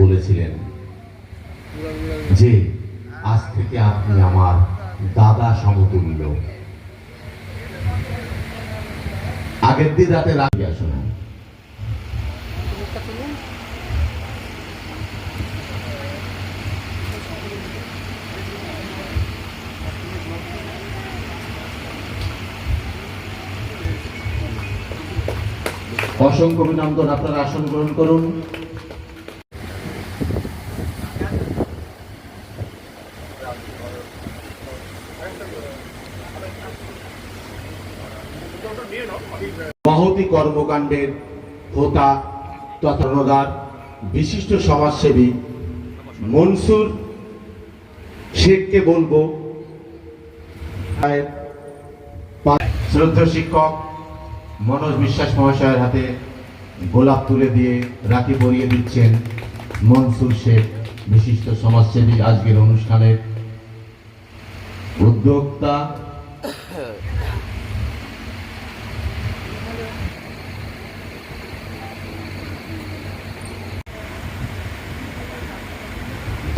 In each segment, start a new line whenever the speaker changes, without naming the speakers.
বলেছিলেন যে, আজ থেকে আপনি আমার দাদা সমতুল্য। আগের দিন রাতে রাখি আসুন। অসংখ্য অভিনন্দন, আপনারা আসন গ্রহণ করুন। মহতি কর্মকাণ্ডের হোতা অনুদার বিশিষ্ট সমাজসেবী মনসুর শেখকে বলব শ্রদ্ধা শিক্ষক মনোজ বিশ্বাস মহাশয়ের হাতে গোলাপ তুলে দিয়ে রাখি পরিয়ে দিচ্ছেন মনসুর শেখ, বিশিষ্ট সমাজসেবী। আজকের অনুষ্ঠানের উদ্যোক্তা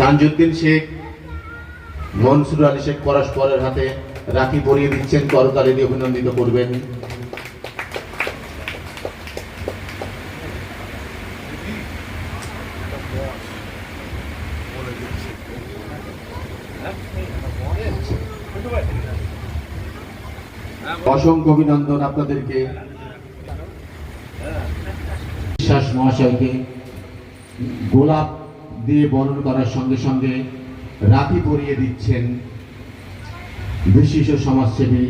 তানজুদ্দিন শেখ, মনসুর আলী শেখ পরস্পরের হাতে রাখি পরিয়ে দিচ্ছেন করতালি দিয়ে অভিনন্দিত করবেন। অসংখ্য অভিনন্দন আপনাদেরকে। বিশ্বাস মহাশয়কে। গোলাপ দিয়ে বরণ করার সঙ্গে সঙ্গে রাখি পরিয়ে দিচ্ছেন বিশিষ্ট সমাজসেবী।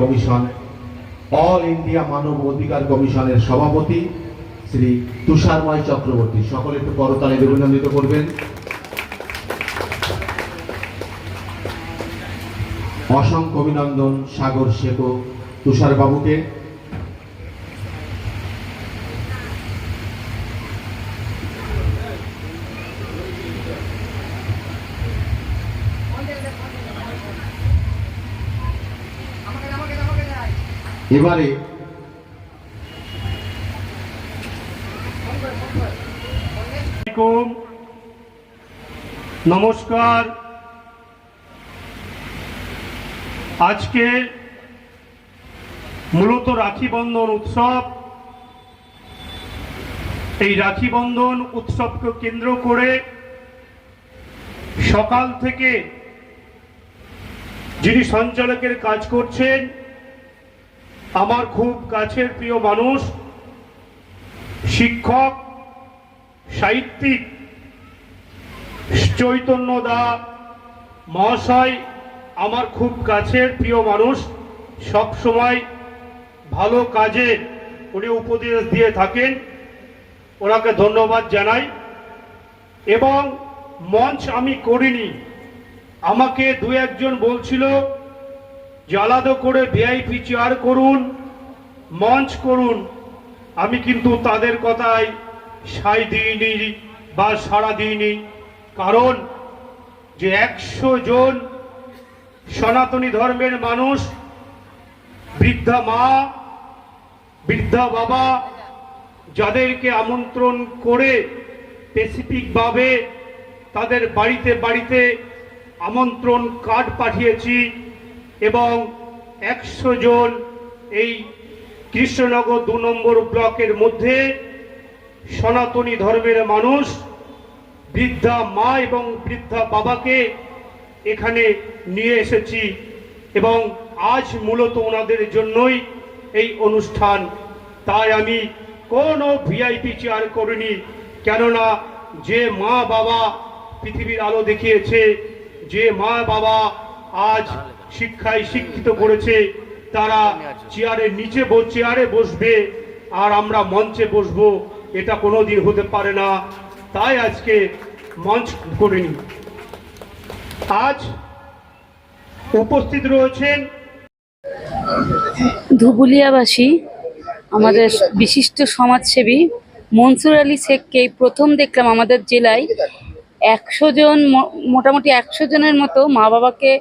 কমিশন, অল ইন্ডিয়া মানব অধিকার কমিশনের সভাপতি। শ্রী তুষারময় চক্রবর্তী, সকলে একটু করতালি অভিনন্দিত করবেন। অসংখ্য অভিনন্দন সাগর শেখ ও তুষার বাবুকে। এবারে
নমস্কার। আজকে মূলত রাখি বন্ধন উৎসব। এই রাখি বন্ধন উৎসবকে কেন্দ্র করে সকাল থেকে যিনি সঞ্চালকের কাজ করছেন, আমার খুব কাছের প্রিয় মানুষ শিক্ষক, সাহিত্যিক চৈতন্য দা মহাশয় আমার খুব কাছের প্রিয় মানুষ। সব সময় ভালো কাজে উনি উপদেশ দিয়ে থাকেন। ওনাকে ধন্যবাদ জানাই। এবং মঞ্চ আমি করিনি। আমাকে দু একজন বলছিল যে আলাদা করে ভিআইপি চেয়ার করুন, মঞ্চ করুন। আমি কিন্তু তাদের কথায় সাই দিইনি বা সাড়া দিইনি। কারণ যে একশো জন সনাতনী ধর্মের মানুষ, বৃদ্ধা মা, বৃদ্ধা বাবা, যাদেরকে আমন্ত্রণ করে স্পেসিফিকভাবে তাদের বাড়িতে বাড়িতে আমন্ত্রণ কার্ড পাঠিয়েছি এবং একশো জন এই কৃষ্ণনগর দু নম্বর ব্লকের মধ্যে সনাতনী ধর্মের মানুষ, বৃদ্ধা মা এবং বৃদ্ধা বাবাকে এখানে নিয়ে এসেছি এবং আজ মূলত ওনাদের জন্যই এই অনুষ্ঠান। তাই আমি কোনো ভিআইপি চেয়ার করিনি, কেননা যে মা বাবা পৃথিবীর আলো দেখিয়েছে, যে মা বাবা আজ শিক্ষায় শিক্ষিত করেছে তারা চেয়ারের নিচে চেয়ারে বসবে, আর আমরা মঞ্চে বসবো। এটা কোনো দিন হতে পারে না। তাই আজকে মঞ্চ করিনি। আজ উপস্থিত রয়েছেন
ধুবুলিয়াবাসী, আমাদের বিশিষ্ট সমাজসেবী মনসুর আলী শেখকে প্রথম দেখলাম আমাদের জেলায়। একশো জন মোটামুটি একশো জনের মতো মা বাবাকে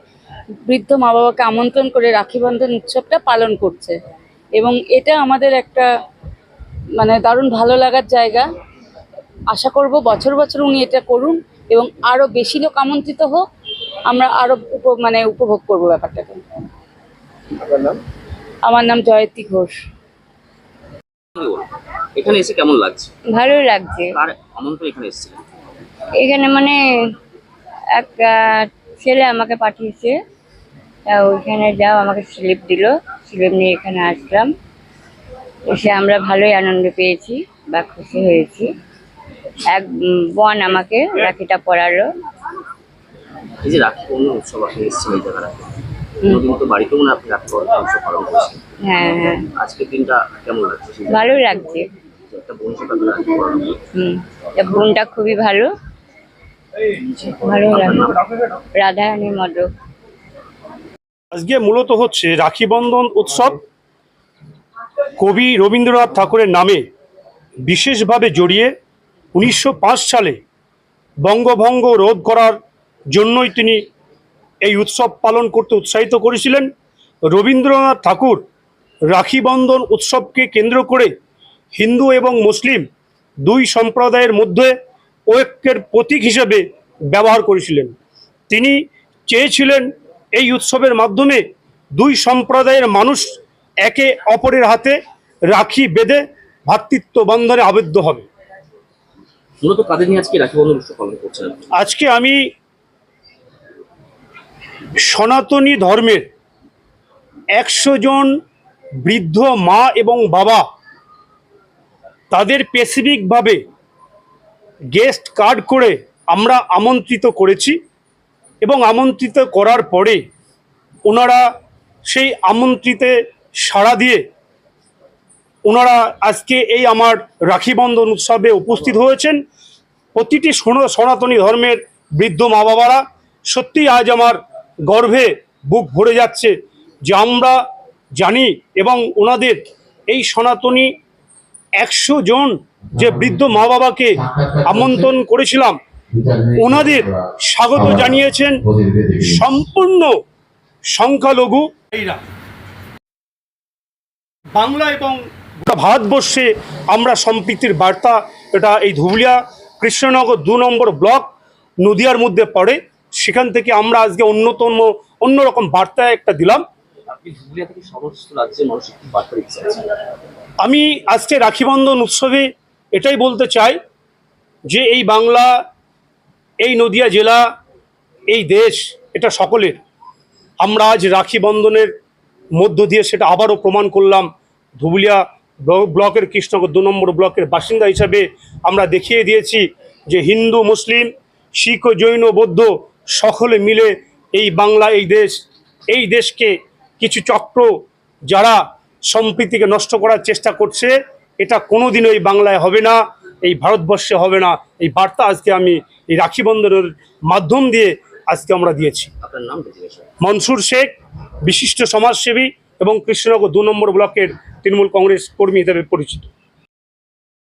বৃদ্ধ মা বাবাকে আমন্ত্রণ করে রাখি বন্ধন উৎসবটা পালন করছে। এবং এটা আমাদের একটা মানে দারুণ ভালো লাগার জায়গা। আশা করব বছর বছর উনি এটা করুন এবং আরও বেশি লোক আমন্ত্রিত হোক আমরা আরও উপ মানে উপভোগ করব ব্যাপারটাকে। আমার নাম জয়তী ঘোষ।
এখানে এসে কেমন লাগছে?
ভালো লাগছে।
আমন্ত্রণ এখানে এসেছিলেন?
এখানে মানে একটা ছেলে আমাকে পাঠিয়েছে। তা ওইখানে যাও আমাকে স্লিপ দিল। স্লিপ নিয়ে এখানে আসলাম। এসে আমরা ভালোই আনন্দ পেয়েছি বা খুশি হয়েছি। এক বোন আমাকে রাখিটা পরালো।
এই যে রাখি বন্ধন উৎসব আপনি এসেছেন এই জায়গাটাতে কোনোদিন তো মনে আপনি রাখি বন্ধন উৎসব পালন করছেন।
হ্যাঁ হ্যাঁ।
আজকের দিনটা কেমন লাগছে?
ভালোই লাগছে।
একটা বোন সাথে আপনি রাখি পরানো।
হুম। তা বোনটা খুবই ভালো। ভালোই লাগছে রাধারানী মদক
আজকে মূলত হচ্ছে রাখি বন্ধন উৎসব। কবি রবীন্দ্রনাথ ঠাকুরের নামে বিশেষভাবে জড়িয়ে উনিশশো পাঁচ সালে বঙ্গভঙ্গ রোধ করার জন্যই তিনি এই উৎসব পালন করতে উৎসাহিত করেছিলেন। রবীন্দ্রনাথ ঠাকুর রাখি বন্ধন উৎসবকে কেন্দ্র করে হিন্দু এবং মুসলিম দুই সম্প্রদায়ের মধ্যে ঐক্যের প্রতীক হিসেবে ব্যবহার করেছিলেন। তিনি চেয়েছিলেন এই উৎসবের মাধ্যমে দুই সম্প্রদায়ের মানুষ একে অপরের হাতে রাখি বেঁধে ভ্রাতৃত্ব বন্ধনে আবদ্ধ হবে।
মূলত কাদের নিয়ে আজকে রাখি বন্ধন উৎসব পালন করছেন
আজকে আমি সনাতনী ধর্মের একশো জন বৃদ্ধ মা এবং বাবা তাদের স্পেসিফিকভাবে গেস্ট কার্ড করে আমরা আমন্ত্রিত করেছি। এবং আমন্ত্রিত করার পরে ওনারা সেই আমন্ত্রিতে সাড়া দিয়ে ওনারা আজকে এই আমার রাখি বন্ধন উৎসবে উপস্থিত হয়েছেন। প্রতিটি সনাতনী ধর্মের বৃদ্ধ মা বাবারা সত্যি আজ আমার গর্ভে বুক ভরে যাচ্ছে যে আমরা জানি এবং ওনাদের এই সনাতনী একশো জন যে বৃদ্ধ মা বাবাকে আমন্ত্রণ করেছিলাম ওনাদের স্বাগত জানিয়েছেন সম্পূর্ণ সংখ্যালঘু এইরা বাংলা এবং ভারতবর্ষে আমরা সম্প্রীতির বার্তা এটা এই ধুবুলিয়া কৃষ্ণনগর দু নম্বর ব্লক নদিয়ার মধ্যে পড়ে। সেখান থেকে আমরা আজকে অন্যতম অন্যরকম বার্তা একটা দিলাম। আমি আজকে রাখিবন্ধন উৎসবে এটাই বলতে চাই যে এই বাংলা এই নদিয়া জেলা, এই দেশ, এটা সকলের। আমরা আজ রাখি বন্ধনের মধ্য দিয়ে সেটা আবারও প্রমাণ করলাম। ধুবুলিয়া ব্ল- ব্লকের কৃষ্ণনগর দু নম্বর ব্লকের বাসিন্দা হিসাবে আমরা দেখিয়ে দিয়েছি যে হিন্দু, মুসলিম, শিখ, জৈন, বৌদ্ধ সকলে মিলে এই বাংলা, এই দেশ, এই দেশকে কিছু চক্র যারা সম্প্রীতিকে নষ্ট করার চেষ্টা করছে, এটা কোনোদিনও এই বাংলায় হবে না। এই ভারতবর্ষে হবে না। এই বার্তা আজকে আমি এই রাখি বন্ধনের মাধ্যম দিয়ে আজকে আমরা দিয়েছি। মনসুর শেখ বিশিষ্ট সমাজসেবী এবং কৃষ্ণনগর দু নম্বর ব্লকের তৃণমূল কংগ্রেস কর্মী হিসেবে পরিচিত।